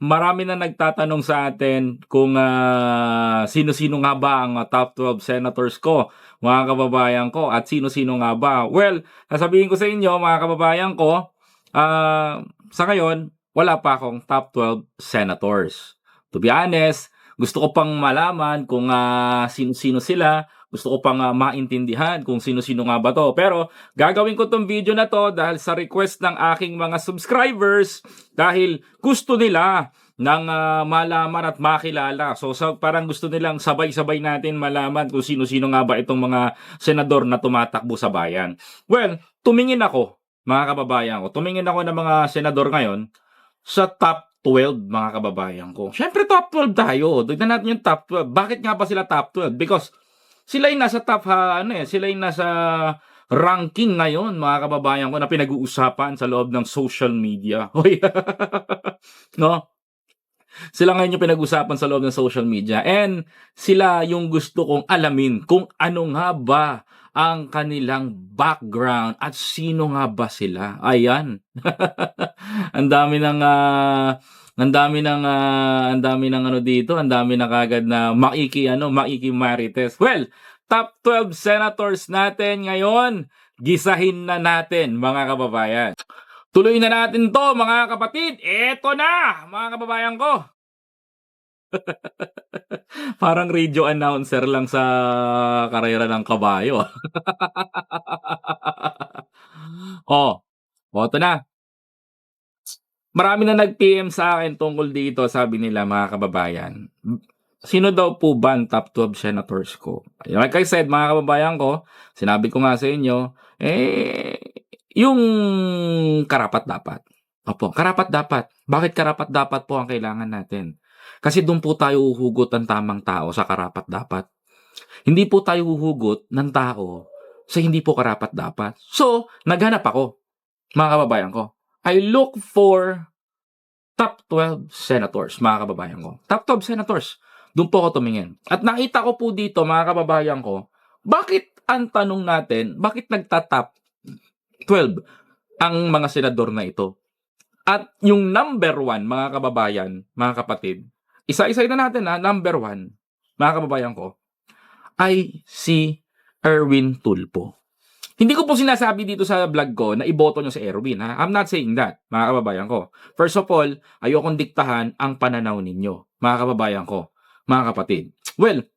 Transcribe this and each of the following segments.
Marami na nagtatanong sa atin kung ah, sino-sino nga ba ang top 12 senators ko, mga kababayan ko, at sino-sino nga ba. Well, sasabihin ko sa inyo, mga kababayan ko, ah, sa ngayon, wala pa akong top 12 senators. To be honest, gusto ko pang malaman kung ah, sino-sino sila, gusto ko pang ah, maintindihan kung sino-sino nga ba to. Pero gagawin ko tong video na to dahil sa request ng aking mga subscribers dahil gusto nila ng ah, malaman at makilala. So, sa, parang gusto nilang sabay-sabay natin malaman kung sino-sino nga ba itong mga senador na tumatakbo sa bayan. Well, tumingin ako, mga kababayan ko. Tumingin ako ng mga senador ngayon sa top 12 mga kababayan ko. Siyempre top 12 tayo. Tignan natin yung top 12. Bakit nga ba sila top 12? Because sila yung nasa top ha, ano eh, sila yung nasa ranking ngayon mga kababayan ko na pinag-uusapan sa loob ng social media. No? Sila ngayon yung pinag-usapan sa loob ng social media. And sila yung gusto kong alamin kung ano nga ba ang kanilang background at sino nga ba sila. Ayan. ang dami ng ah, ang dami ng ah, ang dami ng ano dito, ang dami na kagad na maiki ano, maiki marites. Well, top 12 senators natin ngayon. Gisahin na natin mga kababayan. Tuloy na natin to mga kapatid. Eto na mga kababayan ko. Parang radio announcer lang sa karera ng kabayo. oh, boto na. Marami na nag-PM sa akin tungkol dito, sabi nila mga kababayan. Sino daw po ba ang top 12 senators ko? Like I said, mga kababayan ko, sinabi ko nga sa inyo, eh, yung karapat dapat. Opo, karapat dapat. Bakit karapat dapat po ang kailangan natin? Kasi doon po tayo uhugot ng tamang tao sa karapat dapat. Hindi po tayo uhugot ng tao sa hindi po karapat dapat. So, naghanap ako, mga kababayan ko. I look for top 12 senators, mga kababayan ko. Top 12 senators. Doon po ako tumingin. At nakita ko po dito, mga kababayan ko, bakit ang tanong natin, bakit nagta-top 12 ang mga senador na ito? At yung number one, mga kababayan, mga kapatid, isa-isa na natin ha, number one, mga kababayan ko, ay si Erwin Tulpo. Hindi ko po sinasabi dito sa vlog ko na iboto nyo si Erwin. Ha? I'm not saying that, mga kababayan ko. First of all, ayokong diktahan ang pananaw ninyo, mga kababayan ko, mga kapatid. Well,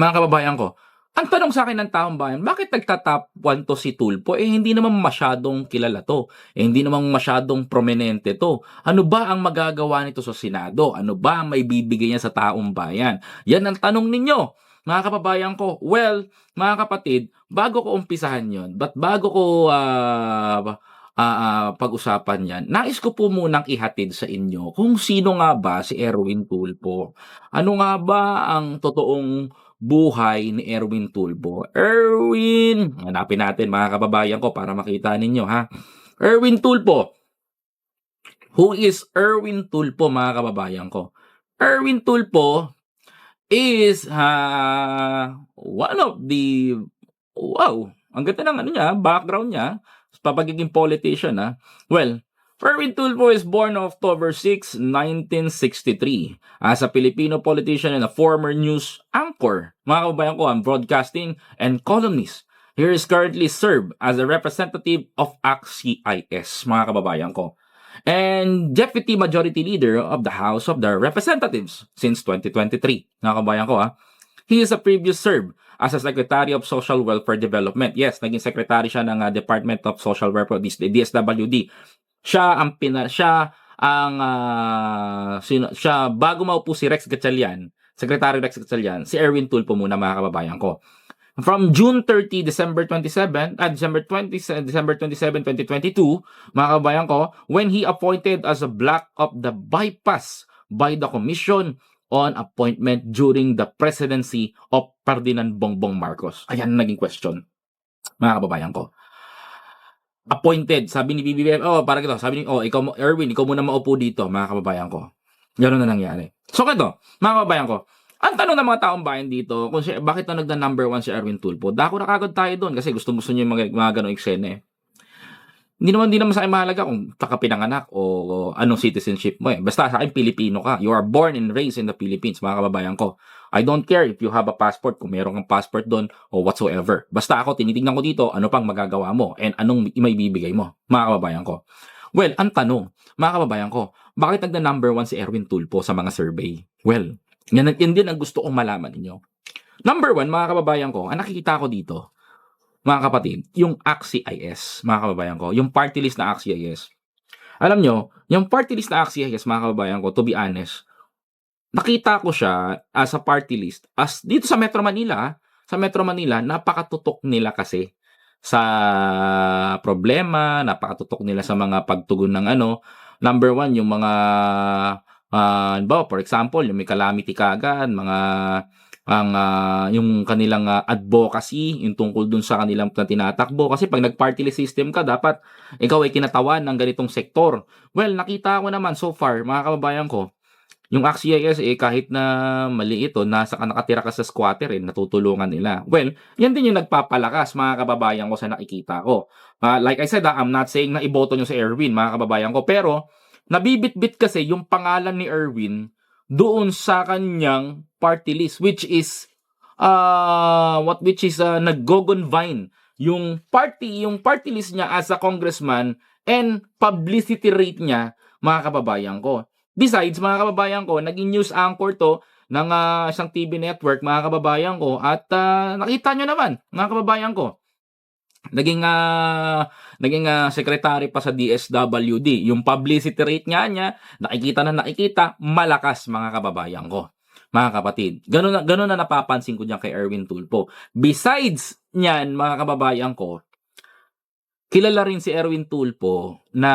mga kababayan ko, ang tanong sa akin ng taong bayan, bakit nagtatap 1 to si Tulpo? Eh, hindi naman masyadong kilala to. Eh, hindi naman masyadong prominente to. Ano ba ang magagawa nito sa Senado? Ano ba ang may bibigay niya sa taong bayan? Yan ang tanong ninyo mga kababayan ko, well, mga kapatid, bago ko umpisahan yon, but bago ko ah, ah, ah, pag-usapan yan, nais ko po munang ihatid sa inyo kung sino nga ba si Erwin Tulpo. Ano nga ba ang totoong buhay ni Erwin Tulpo? Erwin, hanapin natin mga kababayan ko para makita ninyo ha. Erwin Tulpo. Who is Erwin Tulpo mga kababayan ko? Erwin Tulpo is uh, one of the wow, ang ganda ng ano niya, background niya, papagiging politician ha. Well, Erwin Tulfo is born October 6, 1963 as a Filipino politician and a former news anchor. Mga kababayan ko, ang broadcasting and columnist. He is currently served as a representative of ACT-CIS, mga kababayan ko and Deputy Majority Leader of the House of the Representatives since 2023. Mga ko ha. He is a previous served as a Secretary of Social Welfare Development. Yes, naging secretary siya ng uh, Department of Social Welfare, DSWD. Siya ang pina, siya ang uh, sino, siya bago maupo si Rex Gatchalian, Secretary Rex Gatchalian, si Erwin Tulpo muna mga kababayan ko. From June 30, December 27, ah, December 20, December 27, 2022, mga kabayan ko, when he appointed as a block of the bypass by the Commission on Appointment during the presidency of Ferdinand Bongbong Marcos. Ayan naging question, mga kababayan ko. Appointed, sabi ni BBM, oh, parang ito, sabi ni, oh, ikaw, Erwin, ikaw muna maupo dito, mga kababayan ko. Ganun na nangyari. So, ito, mga kababayan ko, ang tanong ng mga taong bayan dito, kung si, bakit na nagda number one si Erwin Tulpo? Dako na kagad tayo doon kasi gusto gusto niyo yung mga, mga ganong eksena eh. Hindi naman hindi naman sa akin mahalaga kung taka pinanganak o, o anong citizenship mo eh. Basta sa akin Pilipino ka. You are born and raised in the Philippines, mga kababayan ko. I don't care if you have a passport, kung meron kang passport doon o whatsoever. Basta ako, tinitingnan ko dito, ano pang magagawa mo and anong may bibigay mo, mga kababayan ko. Well, ang tanong, mga kababayan ko, bakit nagna number one si Erwin Tulpo sa mga survey? Well, yan, yan din ang gusto kong malaman ninyo. Number one, mga kababayan ko, ang nakikita ko dito, mga kapatid, yung AXI-IS, mga kababayan ko, yung party list na AXI-IS. Alam nyo, yung party list na AXI-IS, mga kababayan ko, to be honest, nakita ko siya as a party list, as dito sa Metro Manila, ah, sa Metro Manila, napakatutok nila kasi sa problema, napakatutok nila sa mga pagtugon ng ano. Number one, yung mga, uh, for example, yung may calamity kagad, mga ang ah, yung kanilang ah, advocacy yung tungkol dun sa kanilang na tinatakbo kasi pag nag-party list system ka dapat ikaw ay kinatawan ng ganitong sektor. Well, nakita ko naman so far mga kababayan ko yung AXIS eh kahit na mali ito nasa ka nakatira ka sa squatter eh natutulungan nila. Well, yan din yung nagpapalakas mga kababayan ko sa nakikita ko. Ah, like I said, ah, I'm not saying na iboto nyo si Erwin mga kababayan ko pero nabibitbit kasi yung pangalan ni Erwin doon sa kanyang party list which is uh, what which is uh, nag-gogonvine yung party yung party list niya as a congressman and publicity rate niya mga kababayan ko. Besides mga kababayan ko, naging news anchor to ng uh, isang TV network mga kababayan ko at uh, nakita nyo naman mga kababayan ko naging uh, naging uh, secretary pa sa DSWD. Yung publicity rate nga niya, nakikita na nakikita, malakas mga kababayan ko. Mga kapatid. Ganun na, ganun na napapansin ko diyan kay Erwin Tulpo. Besides niyan, mga kababayan ko, kilala rin si Erwin Tulpo na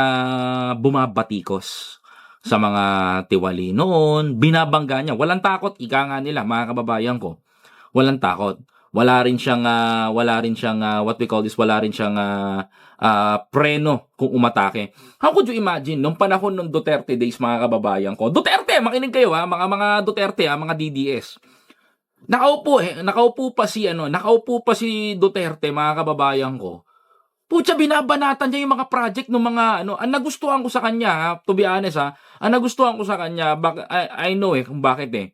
bumabatikos sa mga tiwali noon, binabangga niya. Walang takot, ika nga nila, mga kababayan ko. Walang takot wala rin siyang uh, wala rin siyang uh, what we call this wala rin siyang uh, uh, preno kung umatake. How could you imagine nung panahon ng Duterte days mga kababayan ko? Duterte, makinig kayo ha, mga mga Duterte ha, mga DDS. Nakaupo eh, nakaupo pa si ano, nakaupo pa si Duterte mga kababayan ko. Putya, binabanatan niya yung mga project ng mga ano, ang nagustuhan ko sa kanya, ha, to be honest ha, ang nagustuhan ko sa kanya, bak- I, I know eh kung bakit eh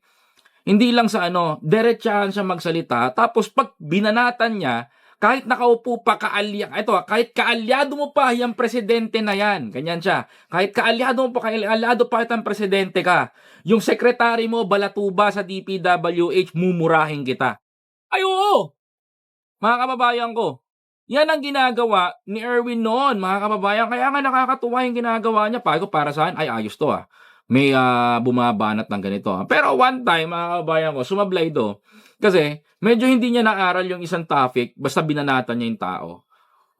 hindi lang sa ano, diretsahan siya magsalita. Tapos pag binanatan niya, kahit nakaupo pa kaalya, ito kahit kaalyado mo pa yung presidente na yan, ganyan siya. Kahit kaalyado mo pa, kaalyado pa itang presidente ka, yung sekretary mo balatuba sa DPWH, mumurahin kita. Ay oo! Mga kababayan ko, yan ang ginagawa ni Erwin noon, mga kababayan. Kaya nga nakakatuwa yung ginagawa niya. Para, para saan? Ay, ayos to ah may uh, bumabanat ng ganito. Pero one time, mga kabayan ko, sumablay do. Kasi, medyo hindi niya naaral yung isang topic, basta binanatan niya yung tao.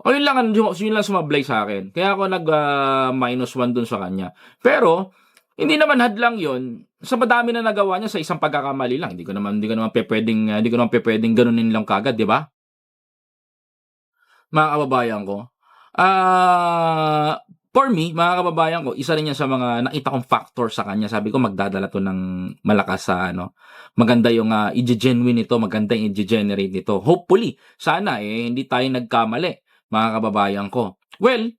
O yun lang, yun lang sumablay sa akin. Kaya ako nag uh, minus one dun sa kanya. Pero, hindi naman hadlang yon sa madami na nagawa niya sa isang pagkakamali lang. Hindi ko naman hindi ko naman pepwedeng hindi ko naman pepwedeng ganunin lang kagad, di ba? Mga kababayan ko. Ah, uh, For me, mga kababayan ko, isa rin yan sa mga nakita kong factor sa kanya. Sabi ko, magdadala to ng malakas sa ano. Maganda yung uh, i-genuine nito, maganda yung i-generate nito. Hopefully, sana eh, hindi tayo nagkamali, mga kababayan ko. Well,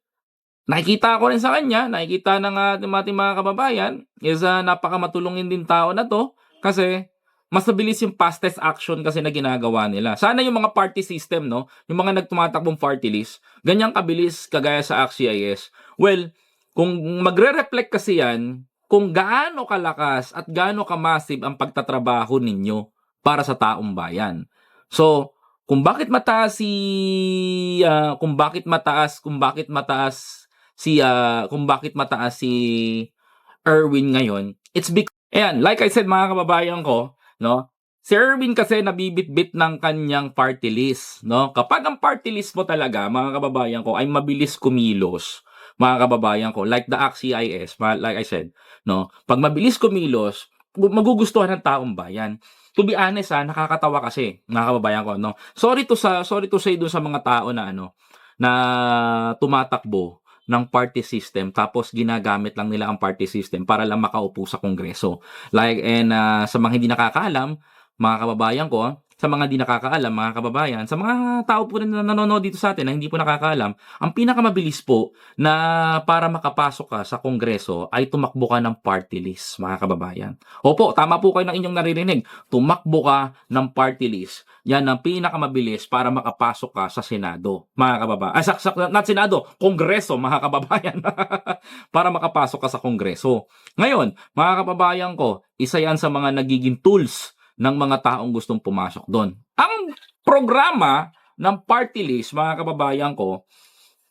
nakikita ko rin sa kanya, nakikita ng ating uh, mga kababayan, is uh, napakamatulungin din tao na to. Kasi, mas mabilis yung fastest action kasi na ginagawa nila. Sana yung mga party system, no? Yung mga nagtumatakbong party list, ganyang kabilis kagaya sa AXIS. Well, kung magre-reflect kasi yan, kung gaano kalakas at gaano ka-massive ang pagtatrabaho ninyo para sa taong bayan. So, kung bakit mataas si uh, kung bakit mataas, kung bakit mataas si uh, kung bakit mataas si Erwin ngayon, it's because Ayan, like I said mga kababayan ko, no? Si Erwin kasi nabibitbit ng kanyang party list, no? Kapag ang party list mo talaga, mga kababayan ko, ay mabilis kumilos, mga kababayan ko, like the AXIS, like I said, no? Pag mabilis kumilos, magugustuhan ng taong bayan. To be honest ha, nakakatawa kasi, mga kababayan ko, no? Sorry to sa sorry to say dun sa mga tao na ano, na tumatakbo ng party system tapos ginagamit lang nila ang party system para lang makaupo sa kongreso. Like and uh, sa mga hindi nakakaalam, mga kababayan ko, sa mga di nakakaalam, mga kababayan, sa mga tao po na nanonood dito sa atin na hindi po nakakaalam, ang pinakamabilis po na para makapasok ka sa kongreso ay tumakbo ka ng party list, mga kababayan. Opo, tama po kayo ng inyong naririnig. Tumakbo ka ng party list. Yan ang pinakamabilis para makapasok ka sa Senado, mga kababayan. Ah, sa, sa, not Senado, Kongreso, mga kababayan. para makapasok ka sa Kongreso. Ngayon, mga kababayan ko, isa yan sa mga nagiging tools ng mga taong gustong pumasok doon. Ang programa ng party list, mga kababayan ko,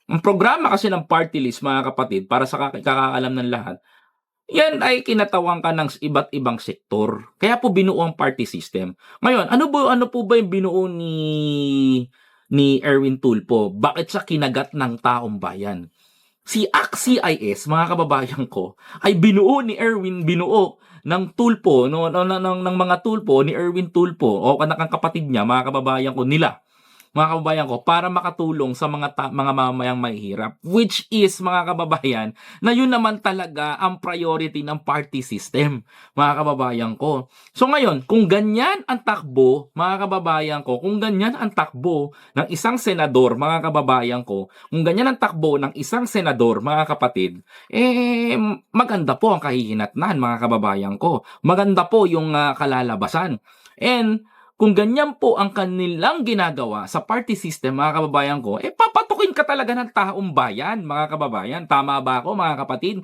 ang programa kasi ng party list, mga kapatid, para sa kak- kakaalam ng lahat, yan ay kinatawan ka ng iba't ibang sektor. Kaya po binuo ang party system. Ngayon, ano po, ano po ba yung binuo ni ni Erwin Tulpo? Bakit siya kinagat ng taong bayan? Si ACT-CIS, mga kababayan ko, ay binuo ni Erwin, binuo ng tulpo, no, no, no, ng, ng mga tulpo, ni Erwin Tulpo, o kanakang kapatid niya, mga kababayan ko, nila, mga kababayan ko, para makatulong sa mga ta- mga mamamayang mahihirap. Which is, mga kababayan, na yun naman talaga ang priority ng party system, mga kababayan ko. So ngayon, kung ganyan ang takbo, mga kababayan ko, kung ganyan ang takbo ng isang senador, mga kababayan ko, kung ganyan ang takbo ng isang senador, mga kapatid, eh, maganda po ang kahihinatnan, mga kababayan ko. Maganda po yung ah, kalalabasan. And, kung ganyan po ang kanilang ginagawa sa party system, mga kababayan ko, eh, papatukin ka talaga ng taong bayan, mga kababayan. Tama ba ako, mga kapatid?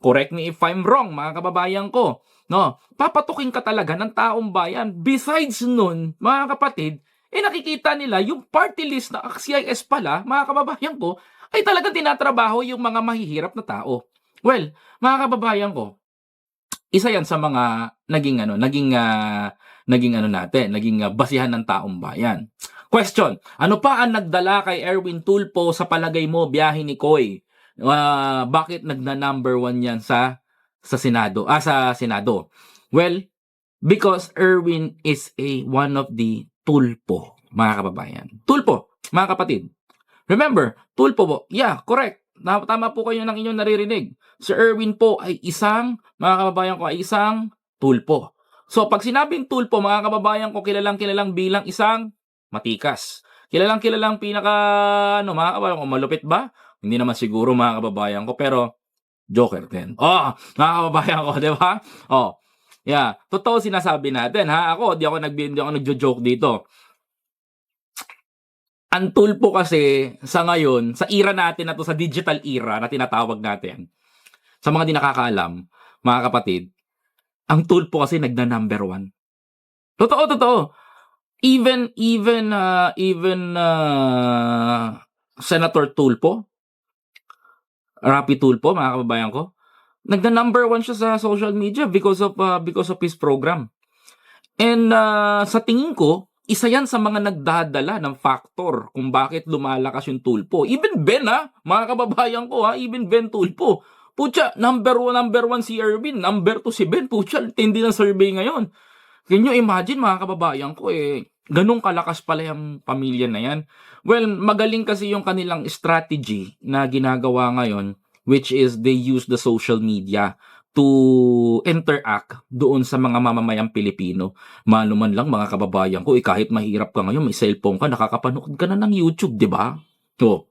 Correct me if I'm wrong, mga kababayan ko. No, papatukin ka talaga ng taong bayan. Besides nun, mga kapatid, eh nakikita nila yung party list na CIS pala, mga kababayan ko, ay talagang tinatrabaho yung mga mahihirap na tao. Well, mga kababayan ko, isa yan sa mga naging ano, naging ah, naging ano natin, naging ah, basihan ng taong bayan. Question, ano pa ang nagdala kay Erwin Tulpo sa palagay mo biyahe ni Koy? Ah, bakit nagna number one yan sa sa Senado? Ah, sa Senado. Well, because Erwin is a one of the tulpo, mga kababayan. Tulpo, mga kapatid. Remember, tulpo po. Yeah, correct. Tama po kayo ng inyong naririnig. Si Erwin po ay isang, mga kababayan ko, ay isang tulpo. So, pag sinabing tulpo, mga kababayan ko, kilalang kilalang bilang isang matikas. Kilalang kilalang pinaka, ano, mga kababayan ko, malupit ba? Hindi naman siguro, mga kababayan ko, pero joker din. Oh, mga kababayan ko, di ba? Oh, yeah. Totoo sinasabi natin, ha? Ako, di ako nag di ako nagjo-joke dito. Ang tulpo kasi sa ngayon, sa era natin na to, sa digital era na tinatawag natin, sa mga di nakakaalam, mga kapatid, ang tulpo kasi nagna number one. Totoo, totoo. Even, even, uh, even, uh, Senator Tulpo, Rapi Tulpo, mga kababayan ko, nagna number one siya sa social media because of, uh, because of his program. And, uh, sa tingin ko, isa yan sa mga nagdadala ng factor kung bakit lumalakas yung tulpo. Even Ben ha, mga kababayan ko ha, even Ben Tulpo. Pucha, number one, number one si Erwin, number two si Ben. Pucha, tindi ng survey ngayon. Can you imagine mga kababayan ko eh, ganun kalakas pala yung pamilya na yan. Well, magaling kasi yung kanilang strategy na ginagawa ngayon which is they use the social media to interact doon sa mga mamamayang Pilipino. Maluman lang mga kababayan ko, eh, kahit mahirap ka ngayon, may cellphone ka, nakakapanood ka na ng YouTube, di ba? So,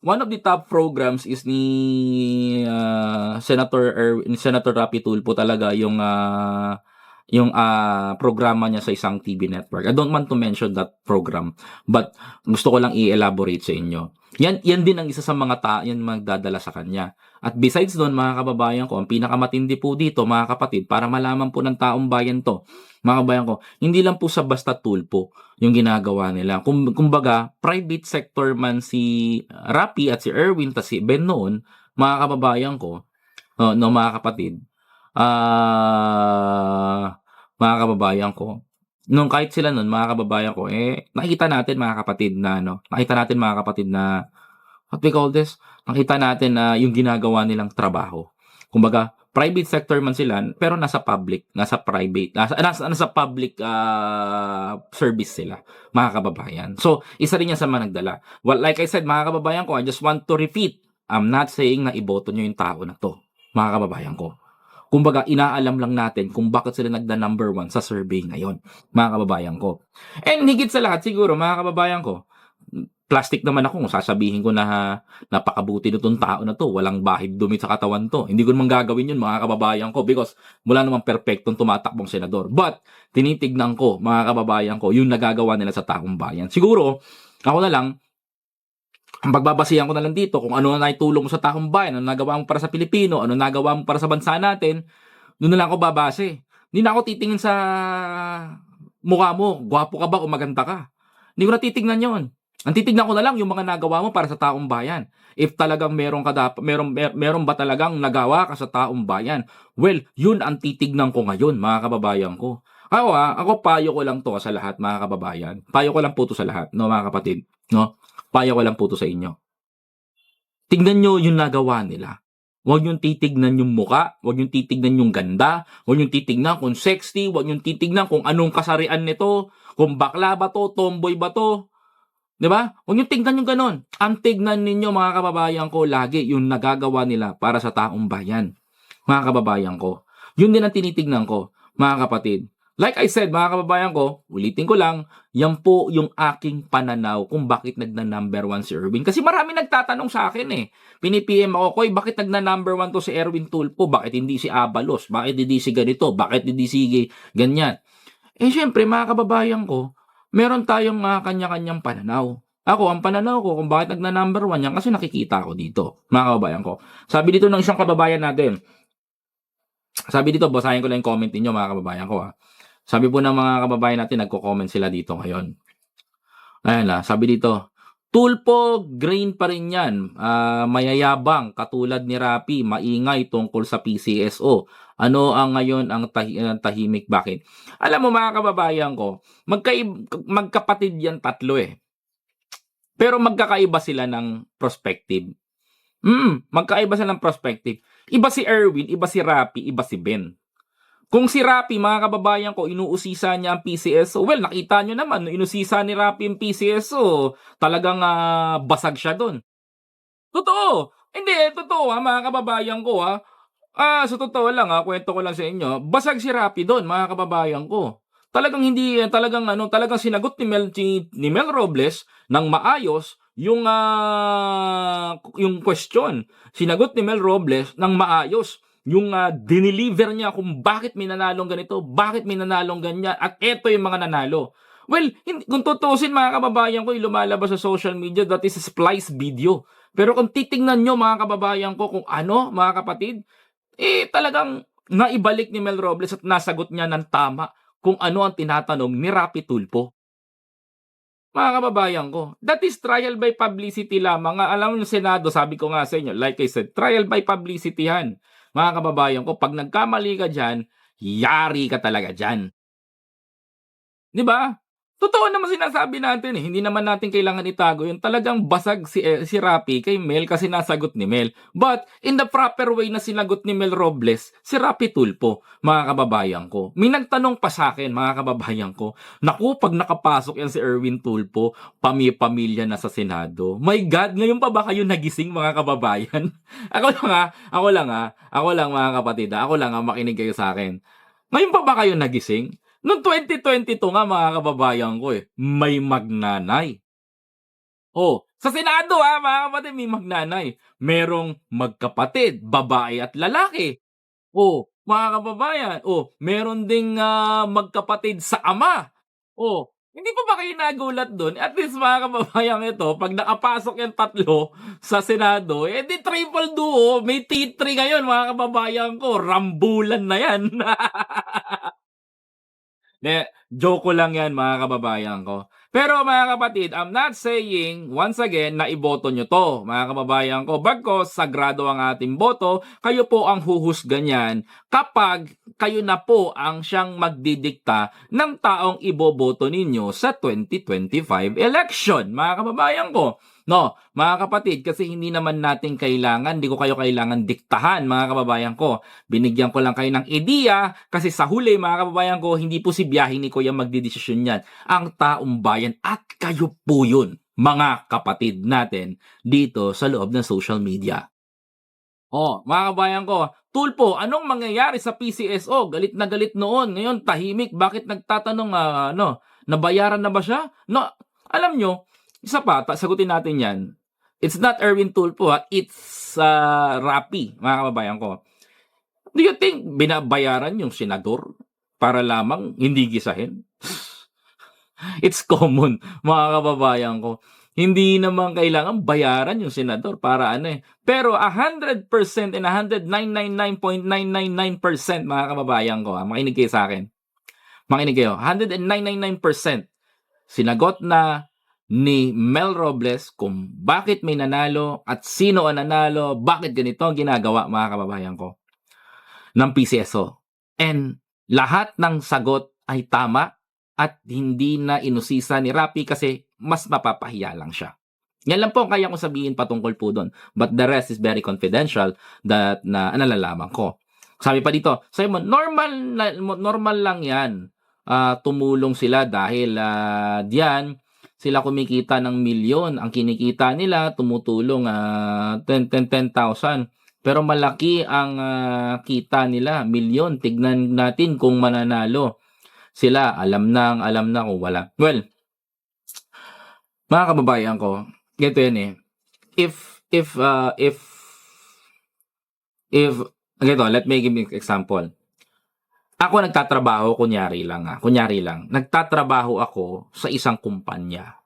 one of the top programs is ni ah, Senator Erwin, Senator Rapi Tulfo talaga yung ah, yung ah, programa niya sa isang TV network. I don't want to mention that program, but gusto ko lang i-elaborate sa inyo. Yan, yan din ang isa sa mga ta, yan magdadala sa kanya. At besides doon, mga kababayan ko, ang pinakamatindi po dito, mga kapatid, para malaman po ng taong bayan to, mga kababayan ko, hindi lang po sa basta tulpo yung ginagawa nila. Kung, kumbaga, private sector man si Rapi at si Erwin, tas si Ben noon, mga kababayan ko, oh, no, mga kapatid, ah, mga kababayan ko, nung kahit sila nun, mga kababayan ko, eh, nakita natin mga kapatid na, ano, nakita natin mga kapatid na, what we call this, nakita natin na yung ginagawa nilang trabaho. Kumbaga, private sector man sila, pero nasa public, nasa private, nasa, nasa, nasa public ah, service sila, mga kababayan. So, isa rin yan sa mga nagdala. Well, like I said, mga kababayan ko, I just want to repeat, I'm not saying na iboto nyo yung tao na to, mga kababayan ko. Kumbaga, inaalam lang natin kung bakit sila nagda number one sa survey ngayon, mga kababayan ko. And higit sa lahat, siguro, mga kababayan ko, plastic naman ako kung sasabihin ko na napakabuti nitong tao na to, walang bahid dumi sa katawan to. Hindi ko naman gagawin yun, mga kababayan ko, because wala namang perfectong tumatakbong senador. But, tinitignan ko, mga kababayan ko, yung nagagawa nila sa taong bayan. Siguro, ako na lang, ang pagbabasihan ko na lang dito kung ano na naitulong mo sa taong bayan, ano nagawa mo para sa Pilipino, ano nagawa mo para sa bansa natin, doon na lang ako babase. Hindi na ako titingin sa mukha mo, gwapo ka ba o maganda ka. Hindi ko na titignan yon. Ang titignan ko na lang yung mga nagawa mo para sa taong bayan. If talagang meron ka dapat meron mer, meron ba talagang nagawa ka sa taong bayan? Well, yun ang titignan ko ngayon, mga kababayan ko. Ako ah, ako payo ko lang to sa lahat mga kababayan. Payo ko lang po to sa lahat, no mga kapatid, no? Payo ko lang po to sa inyo. Tignan nyo yung nagawa nila. Huwag yung titignan yung muka, huwag yung titignan yung ganda, huwag yung titignan kung sexy, huwag yung titignan kung anong kasarian nito, kung bakla ba to, tomboy ba to, 'Di ba? Huwag niyo tingnan yung ganon. Ang tignan ninyo mga kababayan ko lagi yung nagagawa nila para sa taong bayan. Mga kababayan ko. Yun din ang tinitignan ko, mga kapatid. Like I said, mga kababayan ko, ulitin ko lang, yan po yung aking pananaw kung bakit nagna number one si Erwin. Kasi marami nagtatanong sa akin eh. Pinipm ako, Koy, bakit nagna number one to si Erwin Tulpo? Bakit hindi si Abalos? Bakit hindi si ganito? Bakit hindi si ganyan? Eh syempre, mga kababayan ko, meron tayong uh, kanya-kanyang pananaw. Ako, ang pananaw ko kung bakit nagna number one yan kasi nakikita ko dito, mga kababayan ko. Sabi dito ng isang kababayan natin, sabi dito, basahin ko lang yung comment niyo mga kababayan ko ha. Sabi po ng mga kababayan natin, nagko-comment sila dito ngayon. Ayan na, sabi dito, Tulpo, grain pa rin yan. Uh, mayayabang, katulad ni Rapi, maingay tungkol sa PCSO. Ano ang ngayon ang tahi- tahimik? Bakit? Alam mo mga kababayan ko, magkaib- magkapatid yan tatlo eh. Pero magkakaiba sila ng perspective. Mm, magkaiba sila ng perspective. Iba si Erwin, iba si Rapi, iba si Ben. Kung si Rapi, mga kababayan ko, inuusisa niya ang PCSO, well, nakita nyo naman, inusisa ni Rapi ang PCSO, talagang uh, basag siya doon. Totoo! Hindi, totoo ha, mga kababayan ko ha. Ah, sa totoo lang ha, kwento ko lang sa inyo, basag si Rapi doon, mga kababayan ko. Talagang hindi, talagang ano, talagang sinagot ni Mel, ni Mel Robles ng maayos yung uh, yung question. Sinagot ni Mel Robles ng maayos yung uh, dineliver niya kung bakit may nanalong ganito, bakit may nanalong ganyan, at eto yung mga nanalo. Well, hindi, kung tutusin mga kababayan ko, yung lumalabas sa social media, that is a splice video. Pero kung titingnan nyo mga kababayan ko kung ano, mga kapatid, eh talagang naibalik ni Mel Robles at nasagot niya ng tama kung ano ang tinatanong ni Rapi Tulpo. Mga kababayan ko, that is trial by publicity lamang. Alam mo yung Senado, sabi ko nga sa inyo, like I said, trial by publicity yan mga kababayan ko, pag nagkamali ka dyan, yari ka talaga dyan. Di ba? Totoo naman sinasabi natin eh. Hindi naman natin kailangan itago yun. Talagang basag si, eh, si Rapi kay Mel kasi nasagot ni Mel. But in the proper way na sinagot ni Mel Robles, si Rapi Tulpo, mga kababayan ko. May nagtanong pa sa akin, mga kababayan ko, naku, pag nakapasok yan si Erwin Tulpo, pami-pamilya na sa Senado. My God, ngayon pa ba kayo nagising mga kababayan? ako lang ha, ako lang ha, ako lang mga kapatid ha, ako lang ha, makinig kayo sa akin. Ngayon pa ba kayo nagising? Noong 2022 nga mga kababayan ko eh, may magnanay. Oh, sa Senado ha mga kapatid, may magnanay. Merong magkapatid, babae at lalaki. Oh, mga kababayan, oh, meron ding uh, magkapatid sa ama. Oh, hindi pa ba kayo nagulat doon? At least mga kababayan ito, pag nakapasok yung tatlo sa Senado, eh di triple duo, may T3 ngayon mga kababayan ko, rambulan na yan. De, joke ko lang yan mga kababayan ko. Pero mga kapatid, I'm not saying once again na iboto nyo to mga kababayan ko. Bagkos sagrado ang ating boto, kayo po ang huhusgan yan kapag kayo na po ang siyang magdidikta ng taong iboboto ninyo sa 2025 election mga kababayan ko. No, mga kapatid, kasi hindi naman natin kailangan, hindi ko kayo kailangan diktahan, mga kababayan ko. Binigyan ko lang kayo ng ideya, kasi sa huli, mga kababayan ko, hindi po si biyahe ni Kuya magdidesisyon yan. Ang taong bayan at kayo po yun, mga kapatid natin, dito sa loob ng social media. Oh, mga kabayan ko, Tulpo, anong mangyayari sa PCSO? Galit na galit noon. Ngayon, tahimik. Bakit nagtatanong, ah, ano, nabayaran na ba siya? No, alam nyo, isa pa, sagutin natin yan. It's not Erwin Tulpo, ha? it's uh, Rapi, mga kababayan ko. Do you think binabayaran yung senador para lamang hindi gisahin? It's common, mga kababayan ko. Hindi naman kailangan bayaran yung senador para ano eh. Pero 100% and 199.999% mga kababayan ko, ha? makinig kayo sa akin. Makinig kayo. 109.99% sinagot na ni Mel Robles kung bakit may nanalo at sino ang nanalo, bakit ganito ang ginagawa mga kababayan ko ng PCSO. And lahat ng sagot ay tama at hindi na inusisa ni Rapi kasi mas mapapahiya lang siya. Yan lang po ang kaya kong sabihin patungkol po doon. But the rest is very confidential that na nalalaman ko. Sabi pa dito, Simon, normal normal lang yan. Ah, tumulong sila dahil ah, diyan sila kumikita ng milyon. Ang kinikita nila tumutulong ah 10 10 10,000. Pero malaki ang ah, kita nila, milyon. Tignan natin kung mananalo sila. Alam na, alam na kung wala. Well, mga kababayan ko, ganito yan eh. If, if, uh, if, if, ganito, let me give you an example. Ako nagtatrabaho, kunyari lang ah, kunyari lang, nagtatrabaho ako sa isang kumpanya,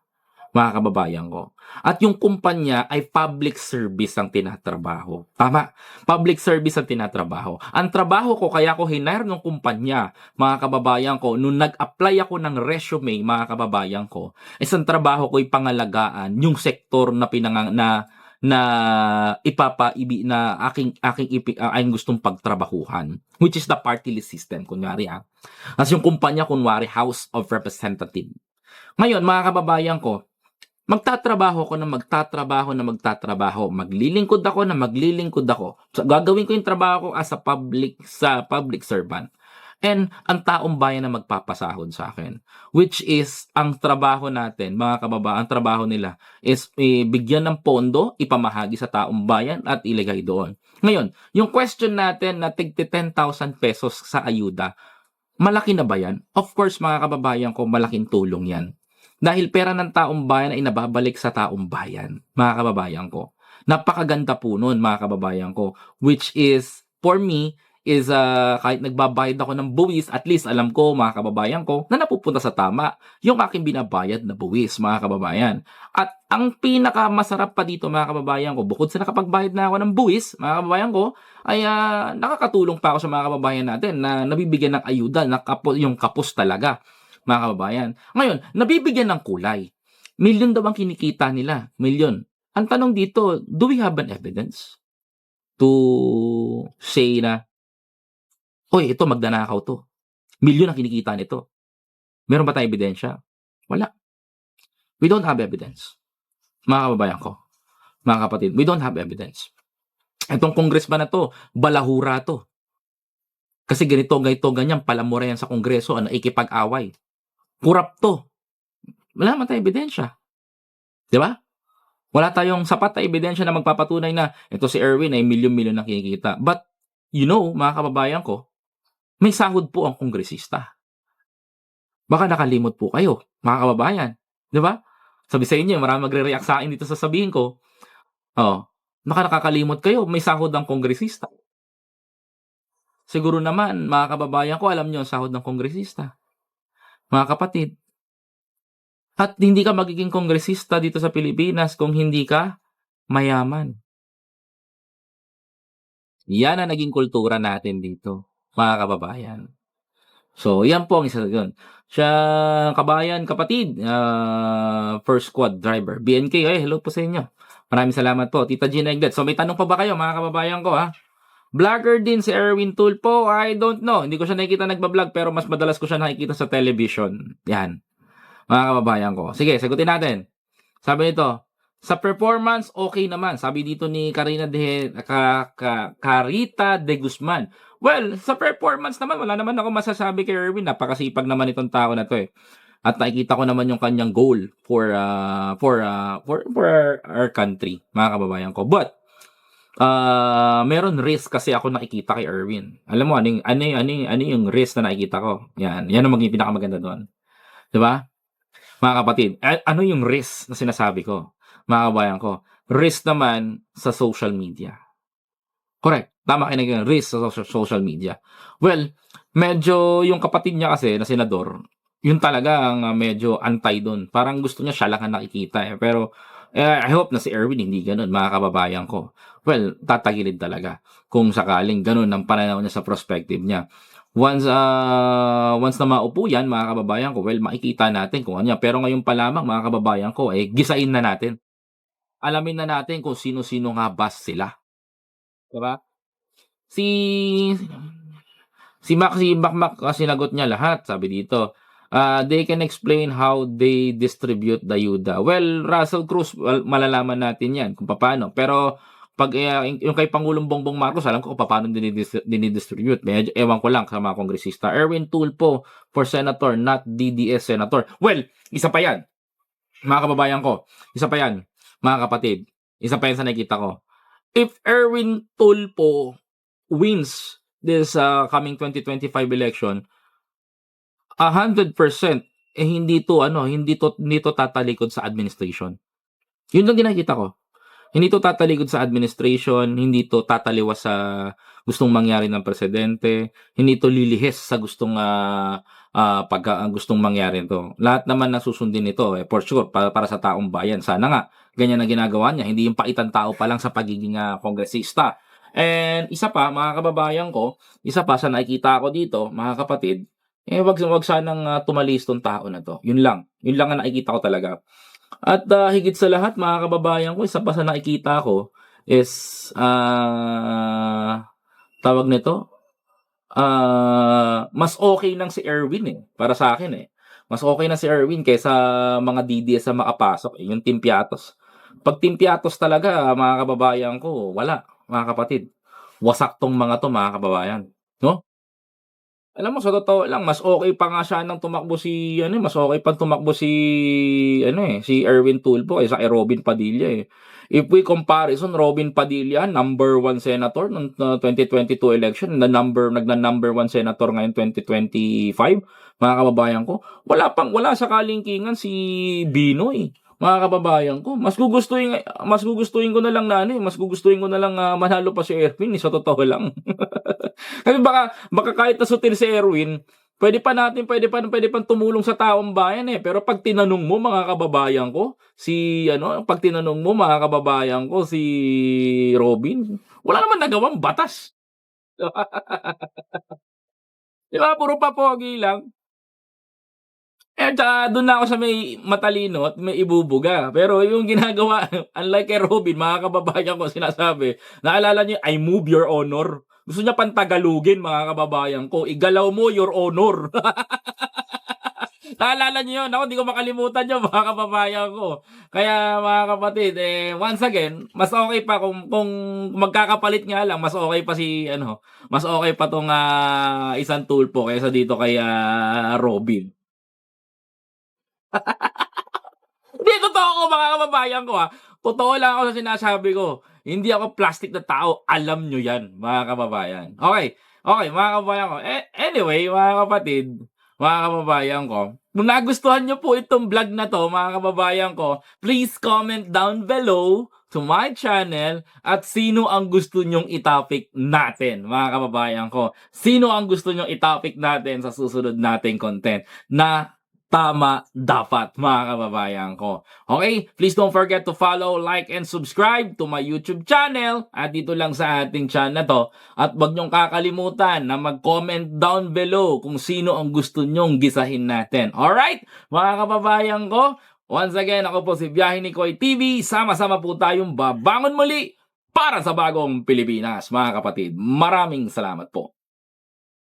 mga kababayan ko. At yung kumpanya ay public service ang tinatrabaho. Tama? Public service ang tinatrabaho. Ang trabaho ko, kaya ko hinire ng kumpanya, mga kababayan ko, nung nag-apply ako ng resume, mga kababayan ko, isang trabaho ko pangalagaan yung sektor na pinangang na na ipapaibi na aking aking ipi, uh, aking gustong pagtrabahuhan which is the party list system kunwari ah. As yung kumpanya kunwari House of Representative. Ngayon mga kababayan ko, magtatrabaho ko na magtatrabaho na magtatrabaho, maglilingkod ako na maglilingkod ako. So, gagawin ko yung trabaho ko as a public sa public servant. And ang taong bayan na magpapasahod sa akin. Which is, ang trabaho natin, mga kababa, ang trabaho nila is eh, bigyan ng pondo, ipamahagi sa taong bayan at ilagay doon. Ngayon, yung question natin na tig 10,000 pesos sa ayuda, malaki na ba yan? Of course, mga kababayan ko, malaking tulong yan. Dahil pera ng taong bayan ay nababalik sa taong bayan, mga kababayan ko. Napakaganda po nun, mga kababayan ko. Which is, for me, is uh, kahit nagbabayad ako ng buwis, at least alam ko, mga kababayan ko, na napupunta sa tama yung aking binabayad na buwis, mga kababayan. At ang pinakamasarap pa dito, mga kababayan ko, bukod sa nakapagbayad na ako ng buwis, mga kababayan ko, ay uh, nakakatulong pa ako sa mga kababayan natin na nabibigyan ng ayuda, na kapo, yung kapos talaga, mga kababayan. Ngayon, nabibigyan ng kulay. Milyon daw ang kinikita nila. Milyon. Ang tanong dito, do we have an evidence to say na Hoy, ito magnanakaw to. Milyon ang kinikita nito. Meron ba tayong ebidensya? Wala. We don't have evidence. Mga kababayan ko. Mga kapatid, we don't have evidence. Itong congressman na to, balahura to. Kasi ganito, ganito, ganyan, palamura yan sa kongreso, ano, ikipag-away. Kurap to. Wala naman tayong ebidensya. Di ba? Wala tayong sapat na ebidensya na magpapatunay na ito si Erwin ay milyon-milyon na kinikita. But, you know, mga kababayan ko, may sahod po ang kongresista. Baka nakalimot po kayo, mga kababayan. Di ba? Sabi sa inyo, marami magre-react sa akin dito sa sabihin ko. Oh, baka nakakalimot kayo, may sahod ang kongresista. Siguro naman, mga kababayan ko, alam niyo ang sahod ng kongresista. Mga kapatid. At hindi ka magiging kongresista dito sa Pilipinas kung hindi ka mayaman. Yan ang naging kultura natin dito mga kababayan. So, yan po ang isa yun. Siya, kabayan, kapatid, uh, first squad driver. BNK, ay, hello po sa inyo. Maraming salamat po. Tita Gina Eglet. So, may tanong pa ba kayo, mga kababayan ko, ha? Vlogger din si Erwin Tulpo, I don't know. Hindi ko siya nakikita nagbablog, pero mas madalas ko siya nakikita sa television. Yan. Mga kababayan ko. Sige, sagutin natin. Sabi nito, sa performance, okay naman. Sabi dito ni Karina de, ka, ka, Carita de Guzman. Well, sa performance naman, wala naman ako masasabi kay Erwin. Napakasipag naman itong tao na to eh. At nakikita ko naman yung kanyang goal for uh, for uh, for for our, our country, mga kababayan ko. But ah, meron risk kasi ako nakikita kay Erwin. Alam mo, ano yung, ano ano ano yung risk na nakikita ko? Yan. Yan ang maging pinakamaganda doon. Di ba? Mga kapatid, ano yung risk na sinasabi ko? Mga kabayan ko. Risk naman sa social media. Correct. Tama kayo na risk sa social, media. Well, medyo yung kapatid niya kasi na senador, yun talaga ang uh, medyo anti doon. Parang gusto niya siya lang ang nakikita eh. Pero eh, I hope na si Erwin hindi ganun, mga kababayan ko. Well, tatagilid talaga kung sakaling ganun ang pananaw niya sa perspective niya. Once uh, once na maupo yan, mga kababayan ko, well, makikita natin kung ano yan. Pero ngayon pa lamang, mga kababayan ko, eh, gisain na natin. Alamin na natin kung sino-sino nga bas sila. Diba? Si si Mac si uh, sinagot niya lahat, sabi dito. Uh, they can explain how they distribute the Yuda. Well, Russell Cruz, well, malalaman natin yan kung paano. Pero pag uh, yung kay Pangulong Bongbong Marcos, alam ko kung paano dinidis- dinidistribute. Medyo ewan ko lang sa mga kongresista. Erwin Tulpo for senator, not DDS senator. Well, isa pa yan. Mga kababayan ko, isa pa yan. Mga kapatid, isa pa yan sa nakikita ko. If Erwin Tulpo wins this uh, coming 2025 election, 100% eh hindi to ano, hindi to hindi to tatalikod sa administration. Yun lang ginakita ko. Hindi to tatalikod sa administration, hindi to tataliwas sa gustong mangyari ng presidente, hindi to lilihis sa gustong uh, uh, pag uh, gustong mangyari to. Lahat naman na susundin nito eh, for sure para, para sa taong bayan. Sana nga ganyan ang ginagawa niya, hindi yung paitan tao pa lang sa pagiging uh, kongresista. And isa pa, mga kababayan ko, isa pa sa nakikita ko dito, mga kapatid, eh wag wag sanang uh, tumalis tong tao na to. Yun lang. Yun lang ang nakikita ko talaga. At uh, higit sa lahat, mga kababayan ko, isa pa sa nakikita ko is uh, tawag nito, uh, mas okay nang si Erwin eh, para sa akin eh. Mas okay na si Erwin kaysa mga DDS na makapasok, eh, yung Team Piatos. Pag Team Piatos talaga, mga kababayan ko, wala, mga kapatid. Wasak tong mga to, mga kababayan. No? Alam mo, sa totoo lang, mas okay pa nga siya nang tumakbo si, ano eh, mas okay pa tumakbo si, ano eh, si Erwin Tulfo kaysa kay Robin Padilla eh. If we comparison, Robin Padilla, number one senator ng uh, 2022 election, na number, nagna-number one senator ngayon 2025, mga kababayan ko, wala pang, wala sa kalingkingan si Binoy mga kababayan ko. Mas gugustuhin mas gugustuhin ko na lang na ano, mas gugustuhin ko na lang uh, manalo pa si Erwin, eh, sa totoo lang. Kasi baka baka kahit nasutin si Erwin, pwede pa natin pwede pa pwede pa tumulong sa taong bayan eh. Pero pag tinanong mo mga kababayan ko, si ano, pag tinanong mo mga kababayan ko si Robin, wala naman nagawang batas. Di ba? Puro pa pogi lang. Eh, tsaka doon na ako sa may matalino at may ibubuga. Pero yung ginagawa, unlike kay Robin, mga kababayan ko sinasabi, naalala niyo, I move your honor. Gusto niya pantagalugin, mga kababayan ko. Igalaw mo your honor. Naalala niyo yun? Ako, di ko makalimutan yun, mga kababayan ko. Kaya, mga kapatid, eh, once again, mas okay pa kung, kung magkakapalit nga lang, mas okay pa si, ano, mas okay pa tong uh, isang tulpo kaysa dito kay uh, Robin. Hindi, totoo ko mga kababayan ko ha. Totoo lang ako sa sinasabi ko. Hindi ako plastic na tao. Alam nyo yan, mga kababayan. Okay. Okay, mga kababayan ko. Eh, anyway, mga kapatid, mga kababayan ko, kung nagustuhan nyo po itong vlog na to, mga kababayan ko, please comment down below to my channel at sino ang gusto nyong itopic natin, mga kababayan ko. Sino ang gusto nyong itopic natin sa susunod nating content na tama dapat mga kababayan ko. Okay? Please don't forget to follow, like, and subscribe to my YouTube channel at dito lang sa ating channel na to. At wag niyong kakalimutan na mag-comment down below kung sino ang gusto nyong gisahin natin. Alright? Mga kababayan ko, once again, ako po si Biyahe ni Koy TV. Sama-sama po tayong babangon muli para sa bagong Pilipinas, mga kapatid. Maraming salamat po.